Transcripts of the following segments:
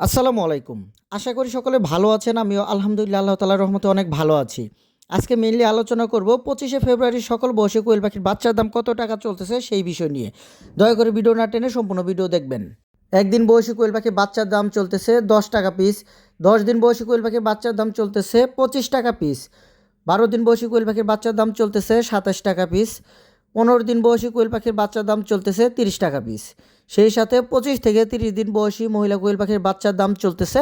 আসসালামু আলাইকুম। আশা করি সকলে ভালো আছেন, আমিও আলহামদুলিল্লাহ আল্লাহ তালার রহমতে অনেক ভালো আছি। আজকে মেনলি আলোচনা করব, পঁচিশে ফেব্রুয়ারি সকল বয়সী কোয়েল পাখির বাচ্চার দাম কত টাকা চলতেছে সেই বিষয় নিয়ে। দয়া করে ভিডিও না টেনে সম্পূর্ণ ভিডিও দেখবেন। একদিন বয়সী কোয়েল পাখির বাচ্চার দাম চলতেছে দশ টাকা পিস দশ দিন বয়সী কোয়েল পাখির বাচ্চার দাম চলতেছে পঁচিশ টাকা পিস বারো দিন বয়সী কোয়েল পাখির বাচ্চার দাম চলতেছে সাতাশ টাকা পিস পনেরো দিন বয়সী কোয়েল পাখির বাচ্চার দাম চলতেছে তিরিশ টাকা পিস সেই সাথে পঁচিশ থেকে তিরিশ দিন বয়সী মহিলা কোয়েল পাখির বাচ্চার দাম চলতেছে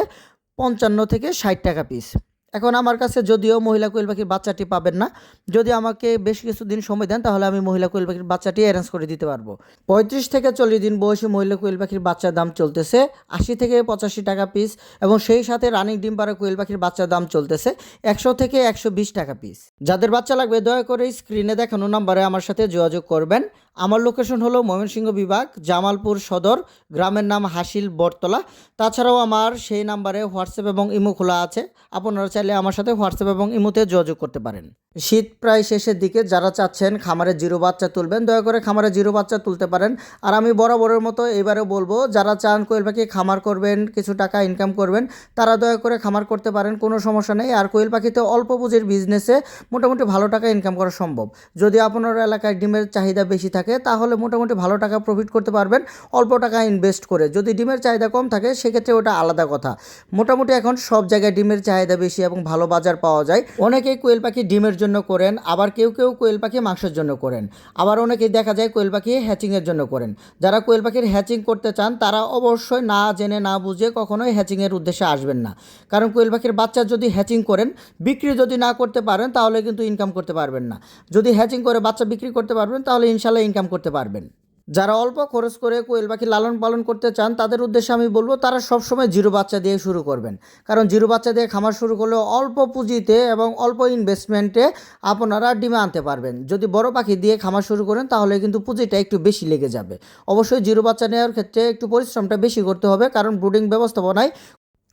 পঞ্চান্ন থেকে ষাট টাকা পিস এখন আমার কাছে যদিও মহিলা কোয়েল পাখির বাচ্চাটি পাবেন না, যদি আমাকে বেশ কিছুদিন সময় দেন তাহলে আমি মহিলা কোয়েল পাখির বাচ্চাটি অ্যারেঞ্জ করে দিতে পারব। পঁয়ত্রিশ থেকে চল্লিশ দিন বয়সী মহিলা কোয়েল পাখির বাচ্চার দাম চলতেছে আশি থেকে পঁচাশি টাকা পিস এবং সেই সাথে রানিং ডিম পাড়া কোয়েল পাখির বাচ্চার দাম চলতেছে একশো থেকে একশো বিশ টাকা পিস যাদের বাচ্চা লাগবে দয়া করে স্ক্রিনে দেখানো নাম্বারে আমার সাথে যোগাযোগ করবেন। আমার লোকেশন হলো ময়মনসিংহ বিভাগ, জামালপুর সদর, গ্রামের নাম হাসিল বটতলা। তাছাড়াও আমার সেই নাম্বারে হোয়াটসঅ্যাপ এবং ইমো খোলা আছে। আপনারা চাইলে আমার সাথে হোয়াটসঅ্যাপ এবং ইমোতে যোগাযোগ করতে পারেন। শীত প্রায় শেষের দিকে, যারা চাচ্ছেন খামারে জিরো বাচ্চা তুলবেন, দয়া করে খামারে জিরো বাচ্চা তুলতে পারেন। আর আমি বরাবরের মতো এবারে বলব, যারা চান কোয়েল পাখি খামার করবেন, কিছু টাকা ইনকাম করবেন, তারা দয়া করে খামার করতে পারেন, কোনো সমস্যা নেই। আর কোয়েল পাখিতে অল্প পুঁজির বিজনেসে মোটামুটি ভালো টাকা ইনকাম করা সম্ভব। যদি আপনার এলাকায় ডিমের চাহিদা বেশি থাকে তাহলে মোটামুটি ভালো টাকা প্রফিট করতে পারবেন, অল্প টাকা ইনভেস্ট করে। যদি ডিমের চাহিদা কম থাকে, সেক্ষেত্রে ওটা আলাদা কথা। মোটামুটি এখন সব জায়গায় ডিমের চাহিদা বেশি এবং ভালো বাজার পাওয়া যায়। অনেকেই কোয়েল পাখি ডিমের জন্য করেন, আবার কেউ কেউ কোয়েল পাখি মাংসের জন্য করেন। আবার অনেকেই দেখা যায় কোয়েল পাখি হ্যাচিংয়ের জন্য করেন। যারা কোয়েল পাখির হ্যাচিং করতে চান, তারা অবশ্যই না জেনে, না বুঝে কখনোই হ্যাচিংয়ের উদ্দেশ্যে আসবেন না। কারণ কোয়েল পাখির বাচ্চা যদি হ্যাচিং করেন, বিক্রি যদি না করতে পারেন, তাহলে কিন্তু ইনকাম করতে পারবেন না। যদি হ্যাচিং করে বাচ্চা বিক্রি করতে পারবেন, তাহলে ইনশাল্লাহ ইনকাম করতে পারবেন। যারা অল্প খরচ করে কোয়েল পাখি লালন পালন করতে চান, তাদের উদ্দেশ্যে আমি বলব, তারা সবসময় জিরো বাচ্চা দিয়ে শুরু করবেন। কারণ জিরো বাচ্চা দিয়ে খামার শুরু করলে অল্প পুঁজিতে এবং অল্প ইনভেস্টমেন্টে আপনারা ডিমে আনতে পারবেন। যদি বড় পাখি দিয়ে খামার শুরু করেন, তাহলে কিন্তু পুঁজিটা একটু বেশি লেগে যাবে। অবশ্যই জিরো বাচ্চা নেওয়ার ক্ষেত্রে একটু পরিশ্রমটা বেশি করতে হবে, কারণ ব্রুডিং ব্যবস্থাপনায়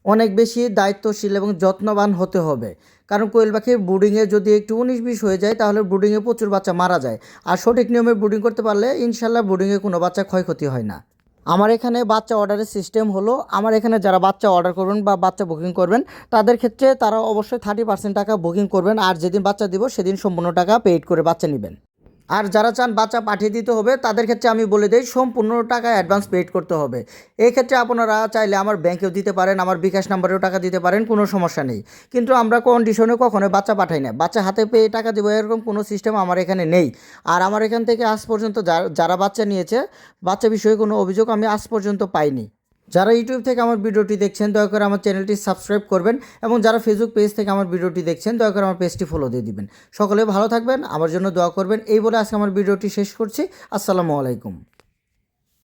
অনেক বেশি দায়িত্বশীল এবং যত্নবান হতে হবে। কারণ কোয়েল পাখি ব্রুডিংয়ে যদি একটু উনিশ বিশ হয়ে যায়, তাহলে ব্রুডিংয়ে প্রচুর বাচ্চা মারা যায়। আর সঠিক নিয়মে ব্রুডিং করতে পারলে ইনশাল্লাহ ব্রুডিংয়ে কোনো বাচ্চা ক্ষয়ক্ষতি হয় না। আমার এখানে বাচ্চা অর্ডারের সিস্টেম হলো, আমার এখানে যারা বাচ্চা অর্ডার করবেন বা বাচ্চা বুকিং করবেন, তাদের ক্ষেত্রে তারা অবশ্যই থার্টি পার্সেন্ট টাকা বুকিং করবেন। আর যেদিন বাচ্চা দিব, সেদিন সম্পূর্ণ টাকা পেইড করে বাচ্চা নেবেন। আর যারা চান বাচ্চা পাঠিয়ে দিতে হবে, তাদের ক্ষেত্রে আমি বলে দিই সম্পূর্ণ টাকা অ্যাডভান্স পেড করতে হবে। এই ক্ষেত্রে আপনারা চাইলে আমার ব্যাংকেও দিতে পারেন, আমার বিকাশ নাম্বারেও টাকা দিতে পারেন, কোনো সমস্যা নেই। কিন্তু আমরা কন্ডিশনে কখনোই বাচ্চা পাঠাই না। বাচ্চা হাতে পেয়ে টাকা দেবো, এরকম কোনো সিস্টেম আমার এখানে নেই। আর আমার এখান থেকে আজ পর্যন্ত যারা বাচ্চা নিয়েছে, বাচ্চা বিষয়ে কোনো অভিযোগ আমি আজ পর্যন্ত পাইনি। যারা ইউটিউব থেকে আমার ভিডিওটি দেখছেন, দয়া করে আমার চ্যানেলটি সাবস্ক্রাইব করবেন এবং যারা ফেসবুক পেজ থেকে আমার ভিডিওটি দেখছেন, দয়া করে আমার পেজটি ফলো দিয়ে দিবেন। সকলে ভালো থাকবেন, আমার জন্য দোয়া করবেন। এই বলে আজকে আমার ভিডিওটি শেষ করছি। আসসালামু আলাইকুম।